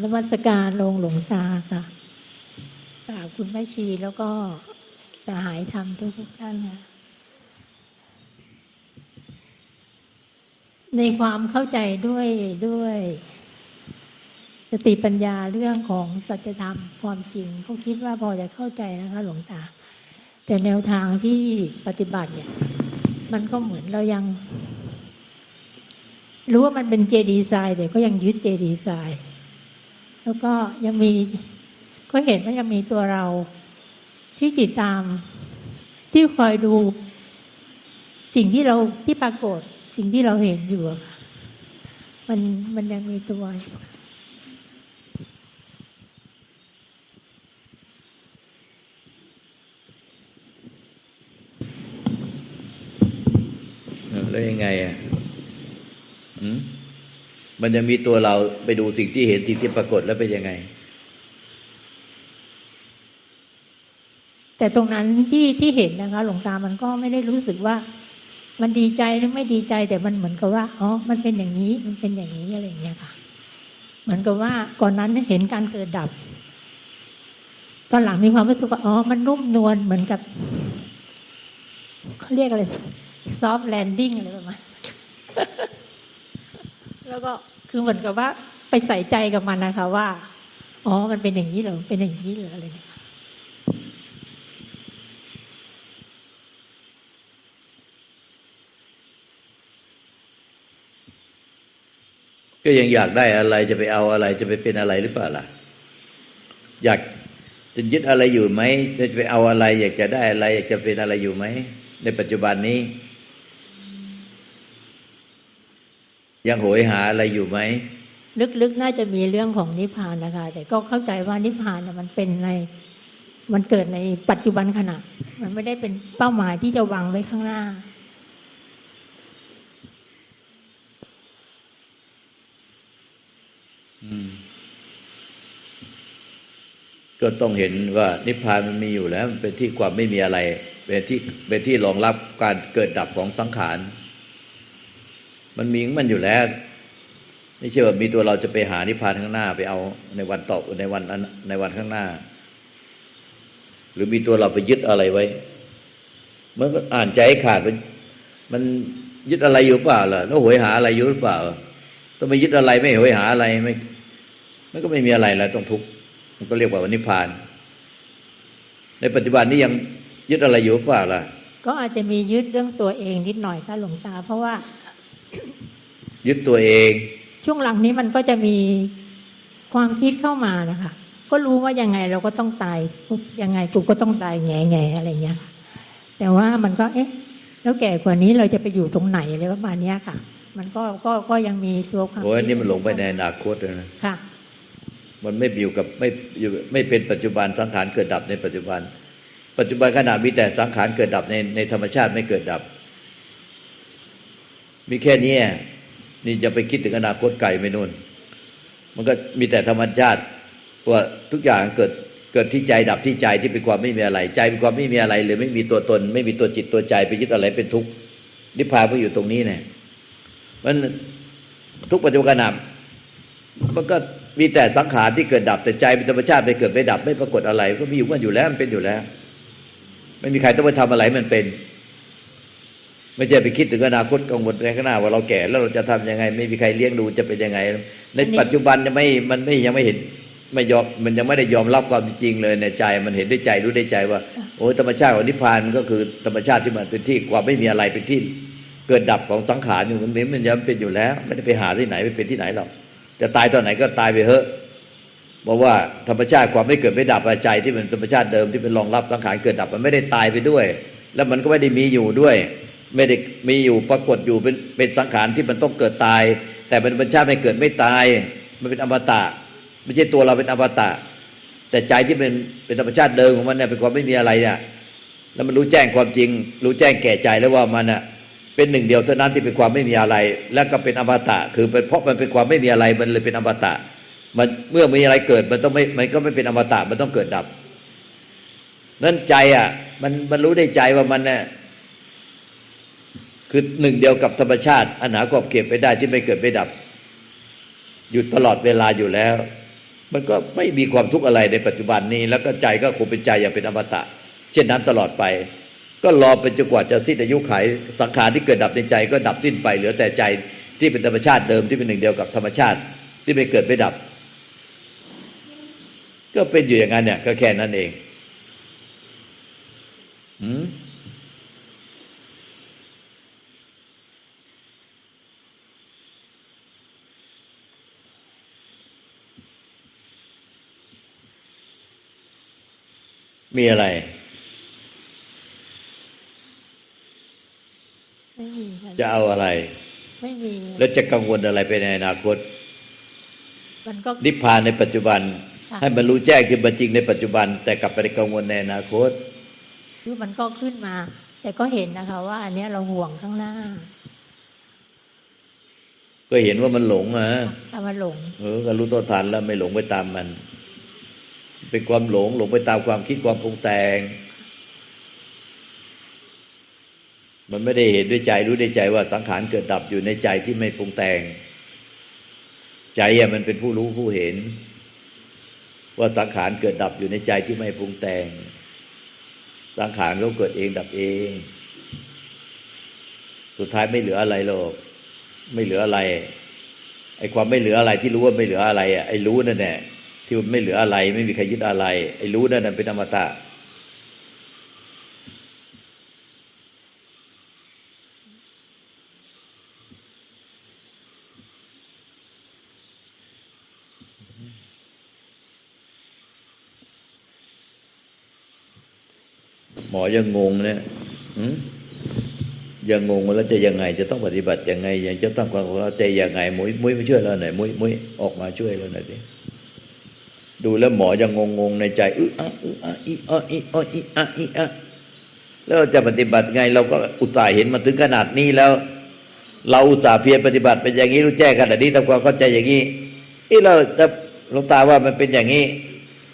บนมัสการลงหลวงตาค่ะกราบคุณแม่ชีแล้วก็สหายธรรมทุกทุกๆท่านค่ะในความเข้าใจด้วยด้วยสติปัญญาเรื่องของสัจธรรมความจริงเขาคิดว่าพอจะเข้าใจนะคะหลวงตา แต่แนวทางที่ปฏิบัติเนี่ย มันก็เหมือนเรายัง รู้ว่ามันเป็นเจดีย์ทรายแต่ก็ยังยึดเจดีย์ทราย แล้วก็ยังมีก็เห็นว่ายังมีตัวเราที่ติดตาม ที่คอยดูสิ่งที่เราที่ปรากฏสิ่งที่เราเห็นอยู่มันมันยังมีตัวแล้วยังไงอะอืม มันจะมีตัวเราไปดูสิ่งที่เห็นสิ่งที่ปรากฏแล้วเป็นยังไง แต่ตรงนั้นที่ที่เห็นนะคะ หลวงตามันก็ไม่ได้รู้สึกว่า มันดีใจหรือไม่ดีใจแต่มันเหมือนกับว่าอ๋อมันเป็นอย่างนี้มันเป็นอย่างนี้อะไรอย่างเงี้ยค่ะ เหมือนกับว่าก่อนนั้นเห็นการเกิดดับ ตอนหลังมีความรู้สึกว่าอ๋อมันนุ่มนวลเหมือนกับเขาเรียกอะไรซอฟต์แลนดิ้งอะไรประมาณแล้วก็ คือเหมือนกับว่าไปใส่ใจกับมันนะคะ ว่า อ๋อ มันเป็นอย่างนี้เหรอ เป็นอย่างนี้เหรออะไรเนี่ยก็ยังอยากได้อะไรจะไปเอาอะไรจะไปเป็นอะไรหรือเปล่าล่ะ อยากจะยึดอะไรอยู่ไหมจะไปเอาอะไร อยากจะได้อะไร อยากจะเป็นอะไรอยู่ไหมในปัจจุบันนี้ ยังโหยหาอะไรอยู่ไหมลึกๆ น่าจะมีเรื่องของนิพพานนะคะ แต่ก็เข้าใจว่านิพพานน่ะมันเป็นใน มันเกิดในปัจจุบันขณะ มันไม่ได้เป็นเป้าหมายที่จะวางไว้ข้างหน้าอืมก็ต้องเห็นว่านิพพานมันมีอยู่แล้ว มันเป็นที่ความไม่มีอะไร เป็นที่เป็นที่รองรับการเกิดดับของสังขาร มันมีงมันอยู่แล้ว ไม่ใช่ว่ามีตัวเราจะไปหานิพพานข้างหน้าไปเอาในวันต่อในวันในวันข้างหน้า หรือมีตัวเราไปยึดอะไรไว้เมื่ออ่านใจใขาดมันมันยึดอะไรอยู่เปล่าล่ะแล้วหวยหาอะไรอยู่หรือเปล่าถ้าไม่ยึดอะไรไม่หวยหาอะไรไม่มันก็ไม่มีอะไรแล้วต้องทุกข์มันก็เรียกว่านิพพาน ในปัจจุบันนี้ยังยึดอะไรอยู่เปล่าล่ะก็อาจจะมียึดเรื่องตัวเองนิดหน่อยค่ะหลวงตา เพราะว่า ยึดตัวเอง ช่วงหลังนี้มันก็จะมีความคิดเข้ามานะคะ ก็รู้ว่ายังไงเราก็ต้องตายยังไงกูก็ต้องตายแง่แง่ๆอะไรอย่างเงี้ยค่ะแต่ว่ามันก็เอ๊ะ แล้วแก่กว่านี้เราจะไปอยู่ตรงไหนอะไรประมาณเนี้ยค่ะ มันก็ก็ก็ยังมีตัวความโอ้ยคิดนี่มันหลงไปในอนาคตเลยนะค่ะ มันไม่อยู่กับไม่อยู่ไม่เป็นปัจจุบันสังขารเกิดดับในปัจจุบัน ปัจจุบันขณะมีแต่สังขารเกิดดับในในธรรมชาติไม่เกิดดับ มีแค่นี้ นี่จะไปคิดถึงอนาคตไกลไม่นู่น มันก็มีแต่ธรรมชาติว่าทุกอย่างเกิดเกิดที่ใจดับที่ใจที่เป็นความไม่มีอะไร ใจเป็นความไม่มีอะไรเลยไม่มีตัวตน ไม่มีตัวจิตตัวใจไปยึดอะไรเป็นทุกข์นิพพานก็อยู่ตรงนี้เนี่ยมันทุกปัจจุบันขณะมันก็มีแต่สังขารที่เกิดดับแต่ใจเป็นธรรมชาติไปเกิดไปดับไม่ปรากฏอะไร ก็มีอยู่มันอยู่แล้วมันเป็นอยู่แล้ว ไม่มีใครต้องไปทำอะไรมันเป็น ไม่ใช่ไปคิดถึงอนาคตกังวลในข้างหน้าว่าเราแก่แล้วเราจะทำยังไง ไม่มีใครเลี้ยงดูจะเป็นยังไง ในปัจจุบันยังไม่มันไม่ยังไม่เห็นไม่ยอมมันยังไม่ได้ยอมรับความจริงเลยในใจมันเห็นด้วยใจรู้ได้ใจว่า โอ้ยธรรมชาติของนิพพานก็คือธรรมชาติที่มันเป็นที่ความไม่มีอะไรเป็นที่เกิดดับของสังขารอยู่มันมันยังเป็นอยู่แล้ว ไม่ได้ไปหาที่ไหนไม่เป็นที่ไหนหรอกจะตายตอนไหนก็ตายไปเถอะเพราะว่าธรรมชาติความไม่เกิดไม่ดับใจที่เป็นธรรมชาติเดิมที่เป็นรองรับสังขารเกิดดับมันไม่ได้ตายไปด้วย แล้วมันก็ไม่ได้มีอยู่ด้วย ไม่ได้มีอยู่ปรากฏอยู่เป็นเป็นสังขารที่มันต้องเกิดตาย แต่เป็นธรรมชาติไม่เกิดไม่ตาย มันเป็นอมตะ ไม่ใช่ตัวเราเป็นอมตะ แต่ใจที่เป็นเป็นธรรมชาติเดิมของมันเนี่ยเป็นความไม่มีอะไรเนี่ยแล้วมันรู้แจ้งความจริง รู้แจ้งแก่ใจแล้วว่ามันน่ะเป็นหนึ่งเดียวเท่านั้นที่เป็นความไม่มีอะไร แล้วก็เป็นอมตะ คือเป็นเพราะมันเป็นความไม่มีอะไรมันเลยเป็นอมตะ มันเมื่อมีอะไรเกิดมันต้องไม่มันก็ไม่เป็นอมตะมันต้องเกิดดับนั่นใจอะ มันมันรู้ได้ใจว่ามันเนี่ย คือหนึ่งเดียวกับธรรมชาติ อันหาขอบเก็บไปได้ที่ไม่เกิดไม่ดับ อยู่ตลอดเวลาอยู่แล้ว มันก็ไม่มีความทุกข์อะไรในปัจจุบันนี้ แล้วก็ใจก็คงเป็นใจอย่างเป็นอมตะ เช่นนั้นตลอดไป ก็รอไปจนกว่าจะสิ้นอายุขัยสังขารที่เกิดดับในใจ ก็ดับสิ้นไปเหลือแต่ใจที่เป็นธรรมชาติเดิมที่เป็นหนึ่งเดียวกับธรรมชาติที่ไม่เกิดไม่ดับ ก็เป็นอยู่อย่างนั้นเนี่ยก็แค่นั้นเองหืม มีอะไร ไม่มีค่ะจะเอาอะไร ไม่มี แล้วจะกังวลอะไรไปในอนาคต มันก็นิพพานในปัจจุบันค่ะให้มันรู้แจ้งขึ้นมาจริงในปัจจุบัน แต่กลับไปกังวลในอนาคต คือมันก็ขึ้นมา แต่ก็เห็นนะคะ ว่า อันเนี้ยเราห่วงข้างหน้า ก็เห็นว่ามันหลงอะถ้ามันหลง เออก็รู้ต้นทานแล้วไม่หลงไปตามมัน เป็นความหลงหลงไปตามความคิดความปรุงแต่ง มันไม่ได้เห็นด้วยใจรู้ด้วยใจว่าสังขารเกิดดับอยู่ในใจที่ไม่ปรุงแต่ง ใจอะมันเป็นผู้รู้ผู้เห็น ว่าสังขารเกิดดับอยู่ในใจที่ไม่ปรุงแต่ง สังขารก็เกิดเองดับเอง สุดท้ายไม่เหลืออะไรหรอกไม่เหลืออะไรไอ้ความไม่เหลืออะไรที่รู้ว่าไม่เหลืออะไรอะไอ้รู้นั่นแหละ ที่มันไม่เหลืออะไร ไม่มีใครยึดอะไรไอ้รู้นั่นเป็นอมตะหมอยังงงเนี่ยยังงงว่าแล้วจะยังไง จะต้องปฏิบัติยังไงยังจะต้องความเข้าใจยังไงมุ้ยมุ้ยมาช่วยเราหน่อยมุ้ยมุ้ยออกมาช่วยเราหน่อยดิ ดูแล้วหมอยังงงๆในใจอึอะอึอะอีอะอีอะอีอะอีอะแล้วเราจะปฏิบัติไง เราก็อุตส่าห์เห็นมาถึงขนาดนี้แล้ว เราอุตส่าห์เพียรปฏิบัติเป็นอย่างนี้รู้แจ้งขนาดนี้ทำความเข้าใจอย่างนี้อ้เราจะลงตาว่ามันเป็นอย่างนี้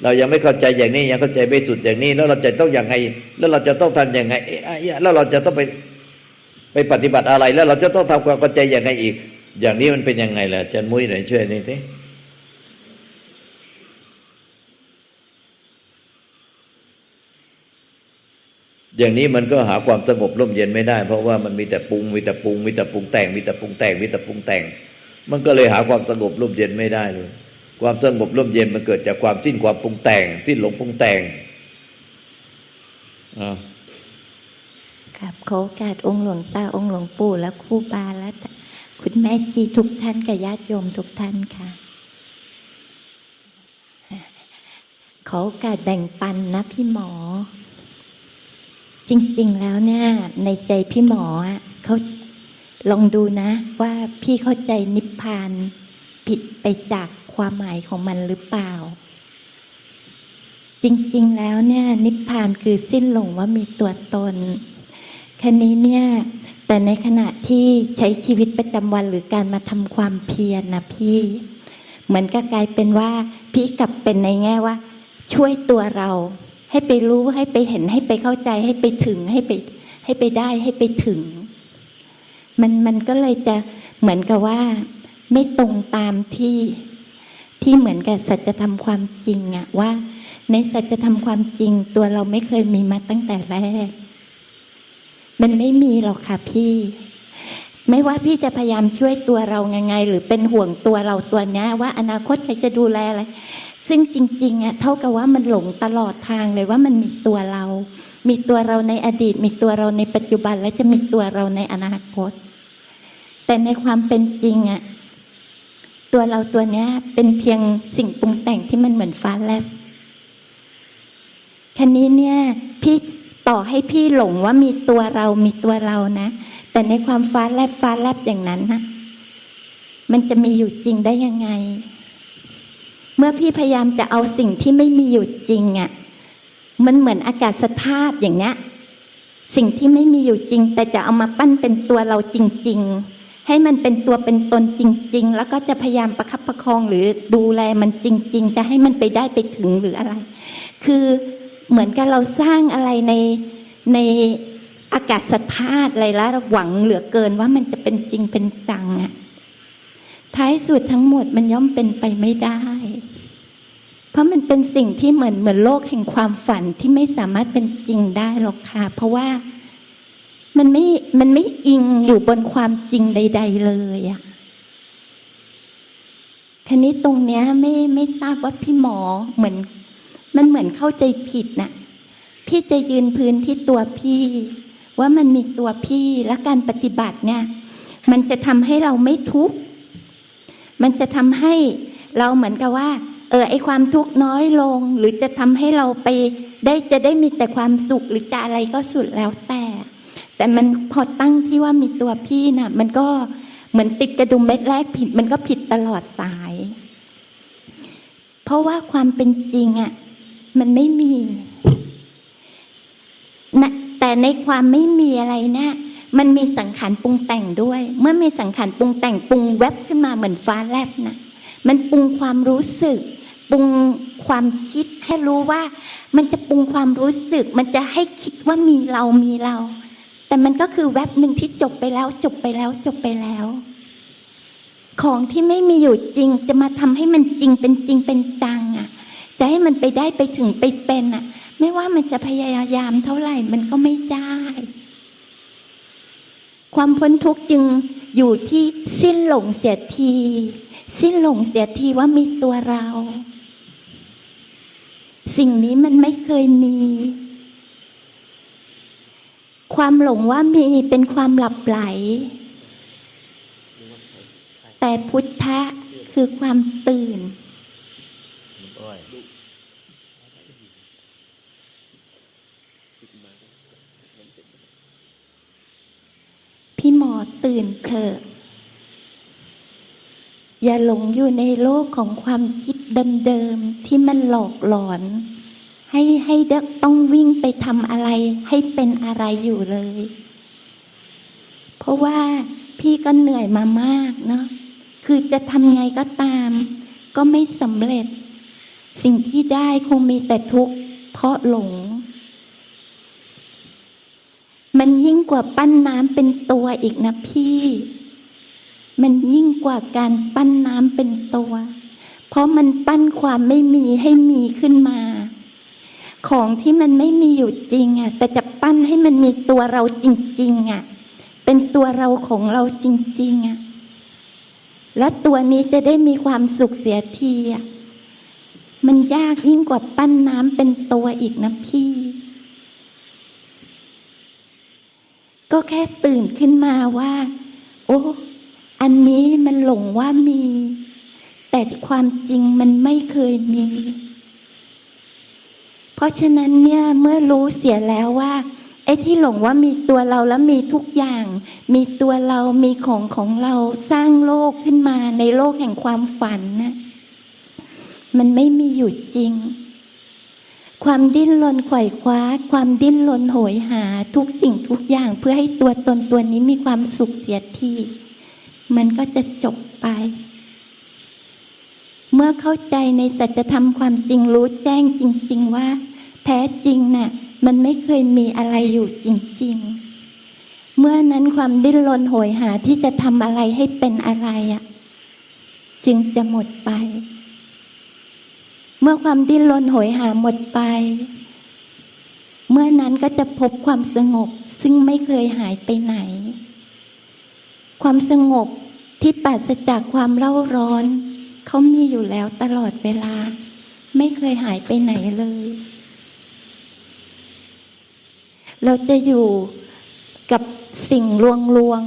เรายังไม่เข้าใจอย่างนี้ยังเข้าใจไม่สุดอย่างนี้ แล้วเราจะต้องอย่างไง แล้วเราจะต้องทำอย่างไงเอ๊ะแล้วเราจะต้องไปไปปฏิบัติอะไร แล้วเราจะต้องทำความเข้าใจอย่างไงอีก อย่างนี้มันเป็นยังไงล่ะอาจันมุ้ยหน่อยช่วยนี่ที อย่างนี้มันก็หาความสงบร่มเย็นไม่ได้ เพราะว่ามันมีแต่ปรุงมีแต่ปรุงมีแต่ปรุงแต่งมีแต่ปรุงแต่งมีแต่ปรุงแต่ง มันก็เลยหาความสงบร่มเย็นไม่ได้เลย ความสงบร่มเย็นมันเกิดจากความสิ้นความปรุงแต่ง สิ้นหลงปรุงแต่งอ่าครับขอโอกาสองค์หลวงตาองค์หลวงปู่และครูบาและคุณแม่จีทุกท่านกับญาติโยมทุกท่านค่ะ ขอโอกาสแบ่งปันนะพี่หมอ จริง ๆ แล้วเนี่ย ในใจพี่หมอเขาลองดูนะ ว่าพี่เข้าใจนิพพานผิดไปจากความหมายของมันหรือเปล่า จริง ๆ แล้วเนี่ย นิพพานคือสิ้นหลงว่ามีตัวตนคันนี้เนี่ย แต่ในขณะที่ใช้ชีวิตประจำวันหรือการมาทำความเพียรนะพี่ เหมือนก็กลายเป็นว่า พี่กลับเป็นในแง่ว่า ช่วยตัวเรา ให้ไปรู้ให้ไปเห็นให้ไปเข้าใจให้ไปถึงให้ไปให้ไปได้ให้ไปถึง มันมันก็เลยจะเหมือนกับว่า ไม่ตรงตามที่ที่เหมือนกับสัจธรรมความจริงอะว่า ในสัจธรรมความจริง ตัวเราไม่เคยมีมาตั้งแต่แรก มันไม่มีหรอกค่ะพี่ ไม่ว่าพี่จะพยายามช่วยตัวเราไงไง หรือเป็นห่วงตัวเราตัวเนี้ยว่าอนาคตใครจะดูแลอะไร ซึ่งจริงๆอะเท่ากับว่ามันหลงตลอดทางเลยว่ามันมีตัวเรา มีตัวเราในอดีต มีตัวเราในปัจจุบันและจะมีตัวเราในอนาคต แต่ในความเป็นจริงอะตัวเราตัวเนี้ยเป็นเพียงสิ่งปรุงแต่งที่มันเหมือนฟ้าแลบคันนี้เนี่ยพี่ต่อให้พี่หลงว่ามีตัวเรามีตัวเรานะ แต่ในความฟ้าแลบฟ้าแลบอย่างนั้นนะมันจะมีอยู่จริงได้ยังไง เมื่อพี่พยายามจะเอาสิ่งที่ไม่มีอยู่จริงอะ่ะมันเหมือนอากาศธาตุอย่างเนี้ย สิ่งที่ไม่มีอยู่จริง แต่จะเอามาปั้นเป็นตัวเราจริง ๆ ให้มันเป็นตัวเป็นตนจริง ๆ แล้วก็จะพยายามประคับประคองหรือดูแลมันจริง ๆ จะให้มันไปได้ไปถึงหรืออะไร คือเหมือนกับเราสร้างอะไรในในอากาศธาตุอะไรแล้วหวังเหลือเกินว่ามันจะเป็นจริงเป็นจังอะท้ายสุดทั้งหมดมันย่อมเป็นไปไม่ได้ ราะมันเป็นสิ่งที่เหมือนเหมือนโลกแห่งความฝันที่ไม่สามารถเป็นจริงได้หรอกค่ะ เพราะว่ามันไม่มันไม่อิงอยู่บนความจริงใด ๆ เลยอะคันนี้ตรงเนี้ยไม่ไม่ทราบว่าพี่หมอเหมือน มันเหมือนเข้าใจผิดน่ะ พี่จะยืนพื้นที่ตัวพี่ ว่ามันมีตัวพี่และการปฏิบัติเนี่ย มันจะทำให้เราไม่ทุกข์มันจะทำให้เราเหมือนกับว่า เออไอความทุกข์น้อยลง หรือจะทำให้เราไปได้จะได้มีแต่ความสุขหรือจะอะไรก็สุดแล้วแต่ แต่มันพอตั้งที่ว่ามีตัวพี่น่ะ มันก็เหมือนติดกระดุมเม็ดแรกผิด มันก็ผิดตลอดสาย เพราะว่าความเป็นจริงอะ มันไม่มีนะแต่ในความไม่มีอะไรเนี่ยมันมีสังขารปรุงแต่งด้วย เมื่อมีสังขารปรุงแต่งปรุงแวบขึ้นมาเหมือนฟ้าแลบนะมันปรุงความรู้สึก ปรุงความคิดให้รู้ว่า มันจะปรุงความรู้สึก มันจะให้คิดว่ามีเรามีเรา แต่มันก็คือแวบหนึ่งที่จบไปแล้ว จบไปแล้ว จบไปแล้ว ของที่ไม่มีอยู่จริง จะมาทำให้มันจริงเป็นจริงเป็นจังอะ จะให้มันไปได้ไปถึงไปเป็นอะ ไม่ว่ามันจะพยายามเท่าไหร่มันก็ไม่ได้ ความพ้นทุกข์จึงอยู่ที่สิ้นหลงเสียที สิ้นหลงเสียทีว่ามีตัวเรา สิ่งนี้มันไม่เคยมี ความหลงว่ามีเป็นความหลับไหล แต่พุทธะคือความตื่น พี่หมอตื่นเถอะ อย่าหลงอยู่ในโลกของความคิดเดิมๆที่มันหลอกหลอน ให้ให้เด็กต้องวิ่งไปทำอะไรให้เป็นอะไรอยู่เลย เพราะว่าพี่ก็เหนื่อยมามากเนาะคือจะทำไงก็ตาม ก็ไม่สำเร็จ สิ่งที่ได้คงมีแต่ทุกข์เพราะหลง มันยิ่งกว่าปั้นน้ำเป็นตัวอีกนะพี่ มันยิ่งกว่าการปั้นน้ำเป็นตัว เพราะมันปั้นความไม่มีให้มีขึ้นมา ของที่มันไม่มีอยู่จริงอะ แต่จะปั้นให้มันมีตัวเราจริง ๆอะ เป็นตัวเราของเราจริง ๆอะ และตัวนี้จะได้มีความสุขเสียทีอะ มันยากยิ่งกว่าปั้นน้ำเป็นตัวอีกนะพี่ก็แค่ตื่นขึ้นมาว่า โอ้ นนี้มันหลงว่ามี แต่ความจริงมันไม่เคยมี เพราะฉะนั้นเนี่ยเมื่อรู้เสียแล้วว่าไอ้ที่หลงว่ามีตัวเราแล้วมีทุกอย่าง มีตัวเรามีของของเราสร้างโลกขึ้นมาในโลกแห่งความฝันนะมันไม่มีอยู่จริง ความดิ้นรนไขว่คว้า ความดิ้นรนโหยหาทุกสิ่งทุกอย่างเพื่อให้ตัวตนตัวนี้มีความสุขเสียที มันก็จะจบไป เมื่อเข้าใจในสัจธรรมความจริงรู้แจ้งจริง ๆ ว่า แท้จริงน่ะ มันไม่เคยมีอะไรอยู่จริง ๆ เมื่อนั้นความดิ้นรนโหยหาที่จะทำอะไรให้เป็นอะไรอะ จึงจะหมดไป เมื่อความดิ้นรนโหยหาหมดไป เมื่อนั้นก็จะพบความสงบซึ่งไม่เคยหายไปไหน ความสงบที่ปราศจากความเล่าร้อน เขามีอยู่แล้วตลอดเวลา ไม่เคยหายไปไหนเลย เราจะอยู่กับสิ่งลวงลวง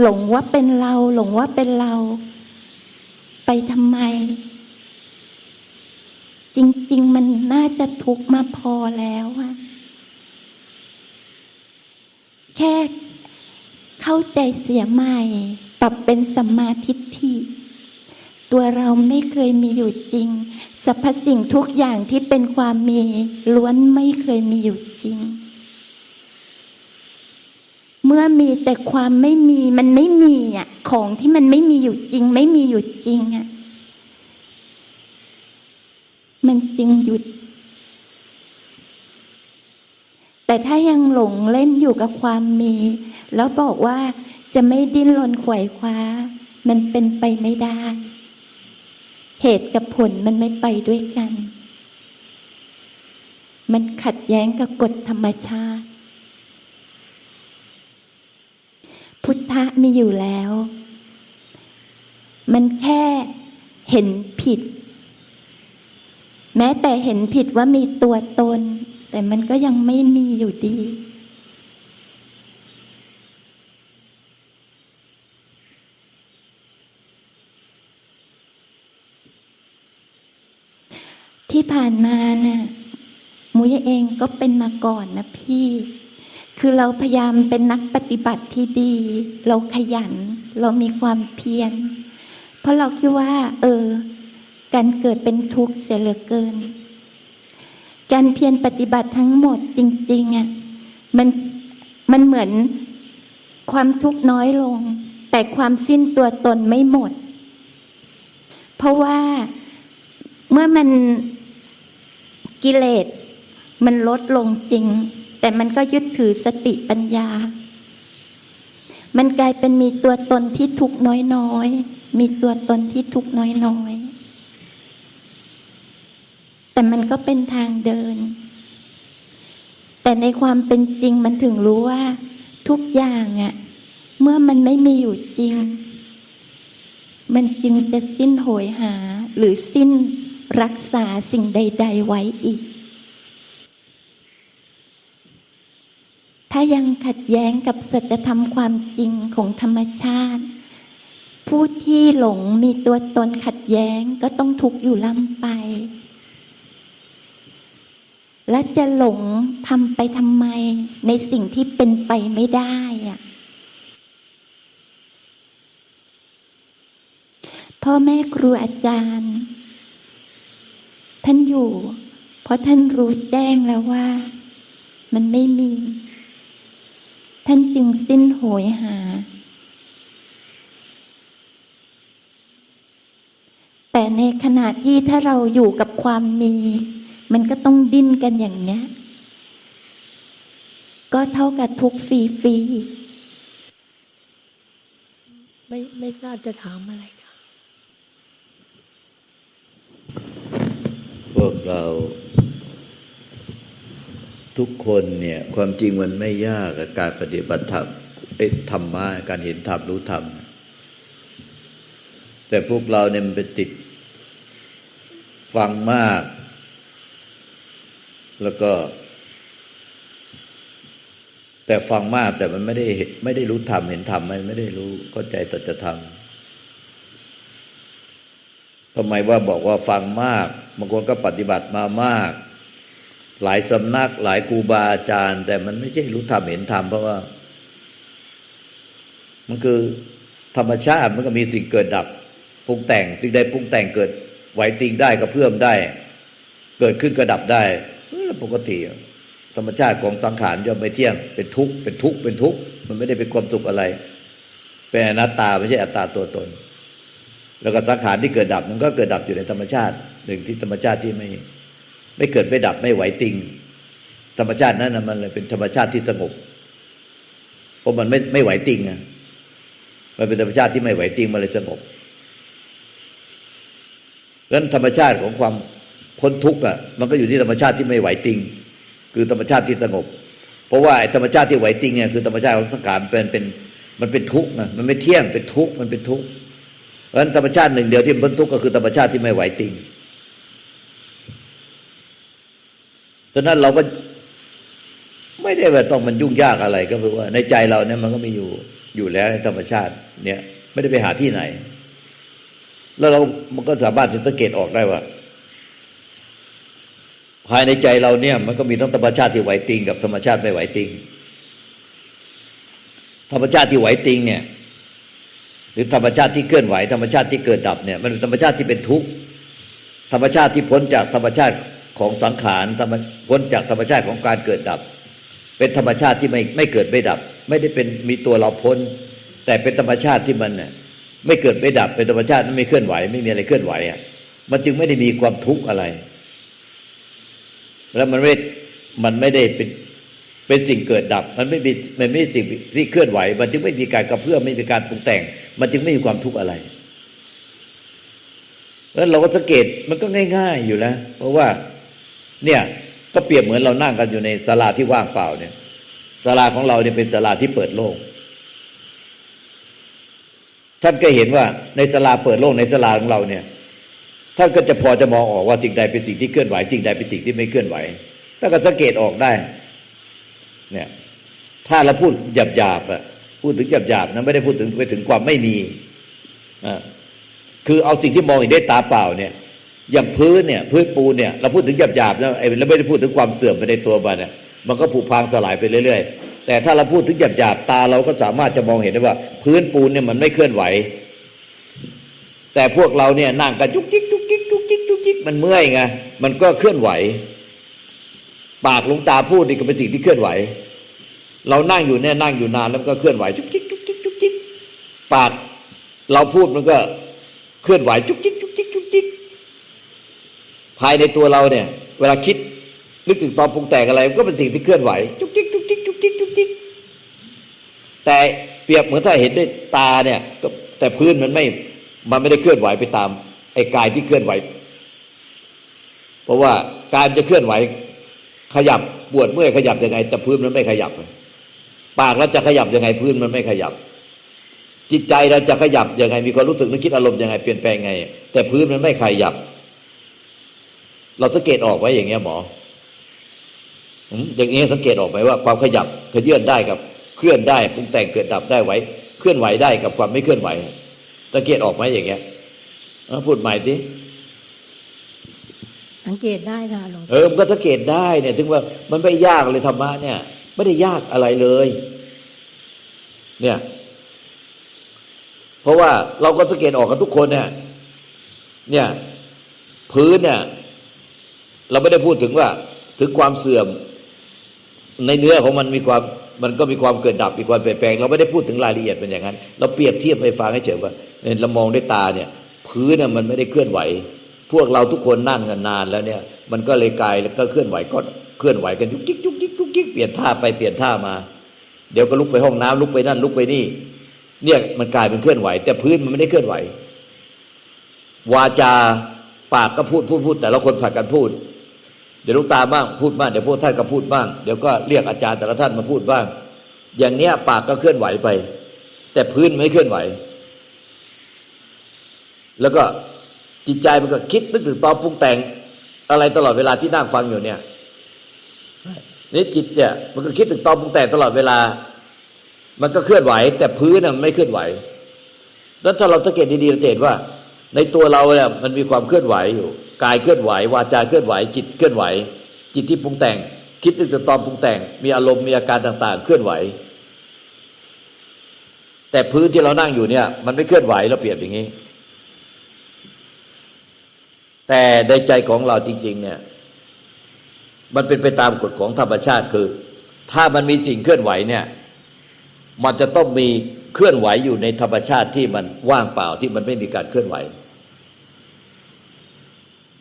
หลงว่าเป็นเรา หลงว่าเป็นเรา ไปทำไม จริง ๆ มันน่าจะทุกข์มาพอแล้วอะแค่ เข้าใจเสียใหม่ ปรับเป็นสัมมาทิฏฐิตัวเราไม่เคยมีอยู่จริงสรรพสิ่งทุกอย่างที่เป็นความมีล้วนไม่เคยมีอยู่จริง เมื่อมีแต่ความไม่มีมันไม่มีอะของที่มันไม่มีอยู่จริง ไม่มีอยู่จริงอะมันจึงหยุด แต่ถ้ายังหลงเล่นอยู่กับความมี แล้วบอกว่าจะไม่ดิ้นรนขว่คว้า มันเป็นไปไม่ได้ เหตุกับผลมันไม่ไปด้วยกัน มันขัดแย้งกับกฎธรรมชาติ พุทธะมีอยู่แล้ว มันแค่เห็นผิด แม้แต่เห็นผิดว่ามีตัวตน แต่มันก็ยังไม่มีอยู่ดี ที่ผ่านมาน่ะมุยเองก็เป็นมาก่อนนะพี่ คือเราพยายามเป็นนักปฏิบัติที่ดี เราขยัน เรามีความเพียร เพราะเราคิดว่า เออ การเกิดเป็นทุกข์เสียเหลือเกิน การเพียรปฏิบัติทั้งหมดจริง ๆอะมันมันเหมือนความทุกข์น้อยลง แต่ความสิ้นตัวตนไม่หมด เพราะว่าเมื่อมันกิเลสมันลดลงจริง แต่มันก็ยึดถือสติปัญญา มันกลายเป็นมีตัวตนที่ทุกข์น้อยมีตัวตนที่ทุกข์น้อย แต่มันก็เป็นทางเดิน แต่ในความเป็นจริงมันถึงรู้ว่า ทุกอย่างอะเมื่อมันไม่มีอยู่จริง มันจึงจะสิ้นโหยหา หรือสิ้นรักษาสิ่งใด ๆ ไว้อีก ถ้ายังขัดแย้งกับสัจธรรมความจริงของธรรมชาติ ผู้ที่หลงมีตัวตนขัดแย้งก็ต้องทุกข์อยู่ล่ำไป และจะหลงทำไปทำไม ในสิ่งที่เป็นไปไม่ได้อะพ่อแม่ครูอาจารย์ ท่านอยู่ เพราะท่านรู้แจ้งแล้วว่า มันไม่มี ท่านจึงสิ้นโหยหา แต่ในขณะที่ถ้าเราอยู่กับความมี มันก็ต้องดิ้นกันอย่างเนี้ย ก็เท่ากับทุกข์ฟรีๆไม่ไม่ทราบจะถามอะไรค่ะ พวกเรา ทุกคนเนี่ย ความจริงมันไม่ยากกับการปฏิบัติธรรมเอ้ยธรรมะการเห็นธรรมรู้ธรรม แต่พวกเราเนี่ยมันไปติดฟังมาก แล้วก็ แต่ฟังมากแต่มันไม่ได้ไม่ได้รู้ธรรมเห็นธรรมมันไม่ได้รู้เข้าใจตัจธรรมทำไมว่าบอกว่าฟังมากบางคนก็ปฏิบัติมามาก หลายสำนัก หลายครูบาอาจารย์ แต่มันไม่ใช่รู้ธรรมเห็นธรรมเพราะว่า มันคือธรรมชาติมันก็มีสิ่งเกิดดับปรุงแต่งสิ่งใดปรุงแต่งเกิดไหวติงได้ก็เพิ่อมได้ เกิดขึ้นก็ดับได้ ปกติธรรมชาติของสังขารย่อมไม่เที่ยงเป็นทุกข์เป็นทุกข์เป็นทุกข์มันไม่ได้เป็นความสุขอะไรเป็นอนัตตาไม่ใช่อัตตาตัวตน แล้วก็สังขารที่เกิดดับมันก็เกิดดับอยู่ในธรรมชาติหนึ่งที่ธรรมชาติที่ไม่ ไม่เกิดไม่ดับไม่ไหวติง ธรรมชาตินั้นมันเลยเป็นธรรมชาติที่สงบเพราะมันไม่ไม่ไหวติงอะมันเป็นธรรมชาติที่ไม่ไหวติงมันเลยสงบดังนั้นธรรมชาติของความ พ้นทุกข์อะมันก็อยู่ที่ธรรมชาติที่ไม่ไหวติง คือธรรมชาติที่สงบ เพราะว่าธรรมชาติที่ไหวติงเนี่ยคือธรรมชาติของสังขารเป็นเป็นมันเป็นทุกข์นะมันไม่เที่ยงเป็นทุกข์มันเป็นทุกข์เพราะฉะนั้นธรรมชาติหนึ่งเดียวที่มันพ้นทุกข์ก็คือธรรมชาติที่ไม่ไหวติงฉะนั้นเราก็ไม่ได้ว่าต้องมันยุ่งยากอะไรก็คือว่า ในใจเราเนี่ยมันก็มีอยู่อยู่แล้วในธรรมชาติเนี่ย ไม่ได้ไปหาที่ไหน แล้วเรามันก็สามารถจะสังเกตออกได้ว่า ภายในใจเราเนี่ย มันก็มีทั้งธรรมชาติที่ไหวติงกับธรรมชาติไม่ไหวติง ธรรมชาติที่ไหวติงเนี่ย หรือธรรมชาติที่เคลื่อนไหว ธรรมชาติที่เกิดดับเนี่ย มันเป็นธรรมชาติที่เป็นทุกข์ธรรมชาติที่พ้นจากธรรมชาติของสังขารพ้นจากธรรมชาติของการเกิดดับ เป็นธรรมชาติที่ไม่ไม่เกิดไม่ดับ ไม่ได้เป็นมีตัวเราพ้น แต่เป็นธรรมชาติที่มันน่ะไม่เกิดไม่ดับ เป็นธรรมชาติไม่เคลื่อนไหว ไม่มีอะไรเคลื่อนไหวอะมันจึงไม่ได้มีความทุกข์อะไร แล้วมันไม่มันไม่ได้เป็นเป็นสิ่งเกิดดับ มันไม่มีมันไม่ใช่สิ่งที่เคลื่อนไหว มันจึงไม่มีการกระเพื่อมไม่มีการปรุงแต่ง มันจึงไม่มีความทุกข์อะไรแล้วเราก็สังเกตมันก็ง่าย ๆอยู่แล้วเพราะว่า เนี่ยก็เปรียบเหมือนเรานั่งกันอยู่ในศาลาที่ว่างเปล่าเนี่ยศาลาของเราเนี่ยเป็นศาลาที่เปิดโล่งท่านก็เห็นว่าในศาลาเปิดโล่งในศาลาของเราเนี่ย ท่านก็จะพอจะมองออกว่าสิ่งใดเป็นสิ่งที่เคลื่อนไหวสิ่งใดเป็นสิ่งที่ไม่เคลื่อนไหวท่านก็สังเกตออกได้ เนี่ย ถ้าเราพูดหยาบๆอะพูดถึงหยาบๆนะไม่ได้พูดถึงไปถึงความไม่มีอ่าคือเอาสิ่งที่มองเห็นได้ตาเปล่าเนี่ย อย่างพื้นเนี่ยพื้นปูนเนี่ยเราพูดถึงหยาบๆนะไอ้เราไม่ได้พูดถึงความเสื่อมไปในตัวมันเนี่ยมันก็ผุพังสลายไปเรื่อยๆ แต่ถ้าเราพูดถึงหยาบๆตาเราก็สามารถจะมองเห็นได้ว่า พื้นปูนเนี่ยมันไม่เคลื่อนไหว แต่พวกเราเนี่ยนั่งกันจุกจิก จุกมันเมื่อยไงมันก็เคลื่อนไหว ปากลวงตาพูดนี่ก็เป็นสิ่งที่เคลื่อนไหว เรานั่งอยู่เนี่ยนั่งอยู่นานแล้วก็เคลื่อนไหวจุกจิกจุกจิกจุกจิกปากเราพูดมันก็เคลื่อนไหวจุกจิกจุกจิกจุกจิกภายในตัวเราเนี่ย เวลาคิดนึกถึงตอนปรุงแต่งอะไรมันก็เป็นสิ่งที่เคลื่อนไหวจุกจิกจุกจิกจุกจิกจุกจิกแต่เปรียบเหมือนถ้าเห็นด้วยตาเนี่ยแต่พื้นมันไม่มันไม่ได้เคลื่อนไหวไปตามไอ้กายที่เคลื่อนไหว เพราะว่าการจะเคลื่อนไหว ขยับปวดเมื่อยขยับยังไง แต่พื้นมันไม่ขยับ ปากเราจะขยับยังไงพื้นมันไม่ขยับ จิตใจเราจะขยับยังไง มีความรู้สึกนึกคิดอารมณ์ยังไงเปลี่ยนแปลงไง แต่พื้นมันไม่ขยับ เราสังเกตออกไว้อย่างเงี้ยหมออย่างเงี้ยสังเกตออกไหมว่าความขยับขยื่นได้กับเคลื่อนได้ปรุงแต่งเกิดดับได้ไว้เคลื่อนไหวได้กับความไม่เคลื่อนไหวสังเกตออกไหมอย่างเงี้ยพูดใหม่สิ สังเกตได้ค่ะหลวงเออมันก็สังเกตได้เนี่ย ถึงว่ามันไม่ยากเลยธรรมะเนี่ย ไม่ได้ยากอะไรเลย เนี่ย เพราะว่าเราก็สังเกตออกกันทุกคนเนี่ย เนี่ย พื้นเนี่ย เราไม่ได้พูดถึงว่า ถึงความเสื่อม ในเนื้อของมันมีความมันก็มีความเกิดดับมีความเปลี่ยนแปลง เราไม่ได้พูดถึงรายละเอียดเป็นอย่างนั้น เราเปรียบเทียบให้ฟังให้เฉยว่าเรามองด้วยตาเนี่ย พื้นน่ะมันไม่ได้เคลื่อนไหว พวกเราทุกคนนั่งกันนานแล้วเนี่ย มันก็เลยกลายแล้วก็เคลื่อนไหวก็เคลื่อนไหวกันยุกยิกยุกยิกยุกยิกเปลี่ยนท่าไปเปลี่ยนท่ามา เดี๋ยวก็ลุกไปห้องน้ำลุกไปนั่นลุกไปนี่ เนี่ยมันกลายเป็นเคลื่อนไหว แต่พื้นมันไม่ได้เคลื่อนไหว วาจาปากก็พูดพูดพูด แต่ละคนผัดกันพูด เดี๋ยวลูกตาบ้างพูดบ้างเดี๋ยวพวกท่านก็พูดบ้างเดี๋ยวก็เรียกอาจารย์แต่ละท่านมาพูดบ้าง อย่างเนี้ยปากก็เคลื่อนไหวไป แต่พื้นไม่เคลื่อนไหว แล้วก็ จิตใจมันก็คิดนึกถึงตอนปรุงแต่ง อะไรตลอดเวลาที่นั่งฟังอยู่เนี่ยนี่จิตเนี่ยมันก็คิดถึงตอนปรุงแต่งตลอดเวลา มันก็เคลื่อนไหว แต่พื้นน่ะมันไม่เคลื่อนไหวแล้วถ้าเราสังเกตดีๆเราจะเห็นว่า ในตัวเราเนี่ยมันมีความเคลื่อนไหวอยู่กายเคลื่อนไหววาจาเคลื่อนไหว จิตเคลื่อนไหว จิตที่ปรุงแต่ง คิดนึกถึงตอนปรุงแต่ง มีอารมณ์มีอาการต่าง ๆ เคลื่อนไหว แต่พื้นที่เรานั่งอยู่เนี่ย มันไม่เคลื่อนไหวเราเปรียบอย่างนี้ แต่ในใจของเราจริง ๆ เนี่ย มันเป็นไปตามกฎของธรรมชาติคือ ถ้ามันมีสิ่งเคลื่อนไหวเนี่ย มันจะต้องมีเคลื่อนไหวอยู่ในธรรมชาติที่มันว่างเปล่าที่มันไม่มีการเคลื่อนไหว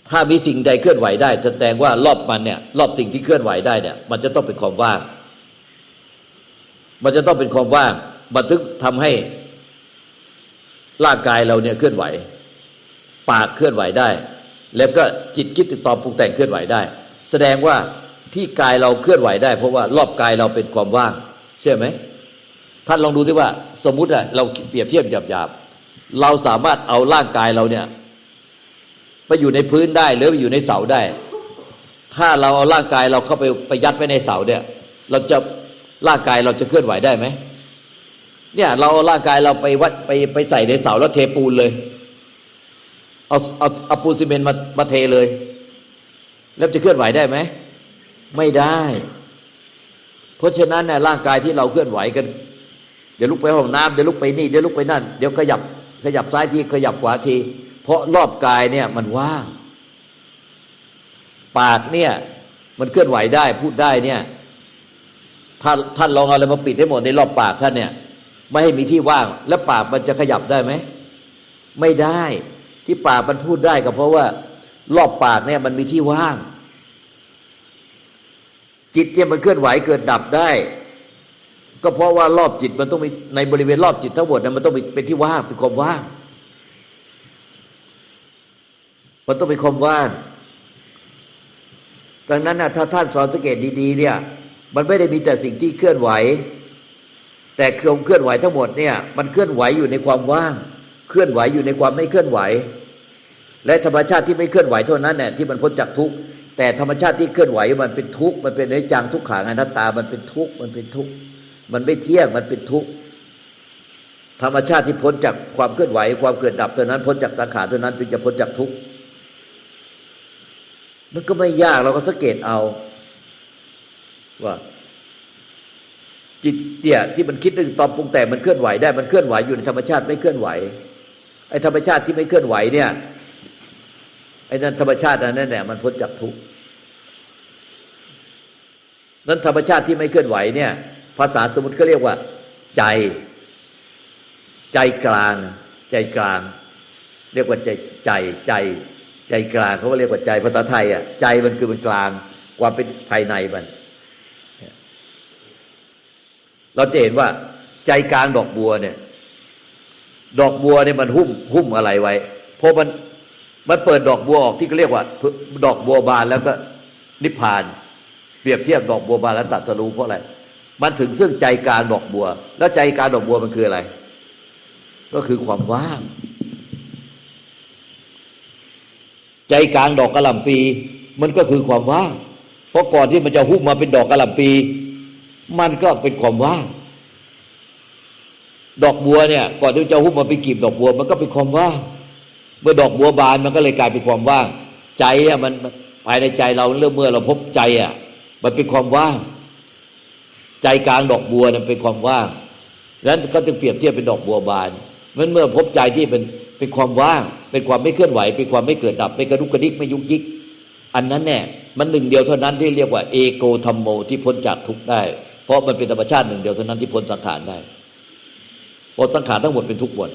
ถ้ามีสิ่งใดเคลื่อนไหวได้แสดงว่ารอบมันเนี่ย รอบสิ่งที่เคลื่อนไหวได้เนี่ย มันจะต้องเป็นความว่าง มันจะต้องเป็นความว่างมันถึงทำให้ร่างกายเราเนี่ยเคลื่อนไหว ปากเคลื่อนไหวได้ แล้วก็จิตคิดติดต่อปรุงแต่งเคลื่อนไหวได้ แสดงว่าที่กายเราเคลื่อนไหวได้ เพราะว่ารอบกายเราเป็นความว่างใช่ไหมท่านลองดูที่ว่าสมมุติอะเราเปรียบเทียบหยาบๆเราสามารถเอาร่างกายเราเนี่ยไปอยู่ในพื้นได้หรือไปอยู่ในเสาได้ ถ้าเราเอาร่างกายเราเข้าไปไปยัดไว้ในเสาเนี่ย เราจะร่างกายเราจะเคลื่อนไหวได้ไหมเนี่ย เราเอาร่างกายเราไปวัดไปไปใส่ในเสาแล้วเทปูนเลย เอาเอาเอาปูนซีเมนต์มามาเทเลย แล้วจะเคลื่อนไหวได้ไหม ไม่ได้ เพราะฉะนั้นเนี่ยร่างกายที่เราเคลื่อนไหวกัน เดี๋ยวลุกไปห้องน้ำเดี๋ยวลุกไปนี่เดี๋ยวลุกไปนั่น เดี๋ยวขยับขยับซ้ายทีขยับขวาที เพราะรอบกายเนี่ยมันว่าง ปากเนี่ยมันเคลื่อนไหวได้พูดได้เนี่ยถ้านท่านลองเอาอะไรมาปิดให้หมดในรอบปากท่านเนี่ย ไม่ให้มีที่ว่าง แล้วปากมันจะขยับได้ไหม ไม่ได้ ที่ปากมันพูดได้ก็เพราะว่า รอบปากเนี่ยมันมีที่ว่าง จิตเนี่ยมันเคลื่อนไหวเกิดดับได้ ก็เพราะว่ารอบจิตมันต้องมีในบริเวณรอบจิตทั้งหมดนะมันต้องเป็นที่ว่างเป็นความว่าง มันต้องเป็นความว่างดังนั้นนะถ้าท่านสอนสังเกตดีๆ เนี่ย มันไม่ได้มีแต่สิ่งที่เคลื่อนไหว แต่เครื่องเคลื่อนไหวทั้งหมดเนี่ย มันเคลื่อนไหวอยู่ในความว่าง เคลื่อนไหวอยู่ในความไม่เคลื่อนไหว และธรรมชาติที่ไม่เคลื่อนไหวเท่านั้นเนี่ยที่มันพ้นจากทุกข์แต่ธรรมชาติที่เคลื่อนไหวมันเป็นทุกข์มันเป็นอนิจจังทุกขังอนัตตา มันเป็นทุกข์มันเป็นทุกข์มันไม่เที่ยงมันเป็นทุกข์ธรรมชาติที่พ้นจากความเคลื่อนไหว ความเกิดดับเท่านั้นพ้นจากสังขารเท่านั้นถึงจะพ้นจากทุกข์มันก็ไม่ยากเราก็สังเกตเอา ว่า จิตเนี่ยที่มันคิดนึงตอนปรุงแต่งมันเคลื่อนไหวได้มันเคลื่อนไหวอยู่ในธรรมชาติไม่เคลื่อนไหวไอ้ธรรมชาติที่ไม่เคลื่อนไหวเนี่ย ไอ้นั่นธรรมชาติอันนั้นเนี่ยมันพ้นจากทุกข์นั้นธรรมชาติที่ไม่เคลื่อนไหวเนี่ย ภาษาสมมติเขาเรียกว่า ใจ ใจกลาง ใจกลาง เรียกว่าใจใจใจ ใจกลางเขาก็เรียกว่าใจภาษาไทยอะใจมันคือมันกลางความเป็นภายในมัน เราจะเห็นว่า ใจกลางดอกบัวเนี่ย ดอกบัวเนี่ยมันหุ้มหุ้มอะไรไว้พอมัน มันเปิดดอกบัวออกที่เขาเรียกว่า ดอกบัวบานแล้วก็นิพพาน เปรียบเทียบดอกบัวบานแล้วตัดสรู้เพราะอะไรมันถึงซึ่งใจกลางดอกบัว แล้วใจกลางดอกบัวมันคืออะไร ก็คือความว่าง ใจกลางดอกกระหล่ำปี มันก็คือความว่าง เพราะก่อนที่มันจะหุ้มมาเป็นดอกกระหล่ำปี มันก็เป็นความว่าง ดอกบัวเนี่ย ก่อนที่จะหุ้มมาเป็นกลีบดอกบัว มันก็เป็นความว่าง เมื่อดอกบัวบานมันก็เลยกลายเป็นความว่าง ใจเนี่ยมันภายในใจเราเริ่มเมื่อเราพบใจอะ มันเป็นความว่าง ใจกลางดอกบัวเนี่ยเป็นความว่างนั้นก็จึงเปรียบเทียบเป็นดอกบัวบานมันเมื่อพบใจที่เป็นเป็นความว่าง เป็นความไม่เคลื่อนไหว เป็นความไม่เกิดดับไม่กระดุกกระดิกไม่ยุกยิก อันนั้นเนี่ยมันหนึ่งเดียวเท่านั้นที่เรียกว่าเอโกธรรมโมที่พ้นจากทุกข์ได้ เพราะมันเป็นธรรมชาติหนึ่งเดียวเท่านั้นที่พ้นสังขารได้พราะสังขารทั้งหมดเป็นทุกข์หมด